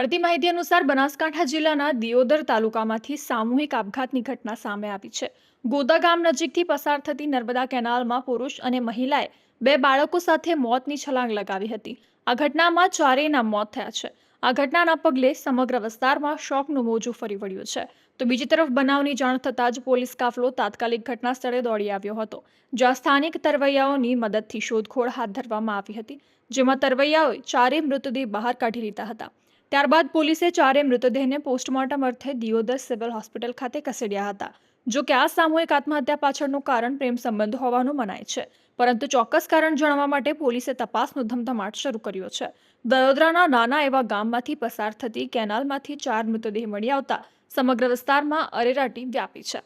મળતી માહિતી અનુસાર બનાસકાંઠા જિલ્લાના દિયોદર તાલુકામાંથી સામૂહિક આપઘાતની ઘટના સામે આવી છે. ગોદા ગામ નજીકથી પસાર થતી નર્મદા કેનાલમાં પુરુષ અને મહિલાએ બે બાળકો સાથે મોતની છલાંગ લગાવી હતી. આ ઘટનામાં ચારેયના મોત થયા છે. આ ઘટનાના પગલે સમગ્ર વિસ્તારમાં શોકનું મોજું ફરી વળ્યું છે. તો બીજી તરફ બનાવની જાણ થતાં જ પોલીસ કાફલો તાત્કાલિક ઘટના સ્થળે દોડી આવ્યો હતો, જ્યાં સ્થાનિક તરવૈયાઓની મદદથી શોધખોળ હાથ ધરવામાં આવી હતી, જેમાં તરવૈયાઓએ ચારેય મૃતદેહ બહાર કાઢી લીધા હતા. ત્યારબાદ પોલીસે ચારે મૃતદેહને પોસ્ટમોર્ટમ અર્થે દિયોદર સિવિલ હોસ્પિટલ ખાતે ખસેડ્યા હતા. જો કે આ સામૂહિક આત્મહત્યા પાછળનું કારણ પ્રેમ સંબંધ હોવાનું મનાય છે. પરંતુ ચોક્કસ કારણ જાણવા માટે પોલીસે તપાસનો ધમધમાટ શરૂ કર્યો છે. વડોદરાના નાના એવા ગામમાંથી પસાર થતી કેનાલમાંથી ચાર મૃતદેહ મળી આવતા સમગ્ર વિસ્તારમાં અરેરાટી વ્યાપી છે.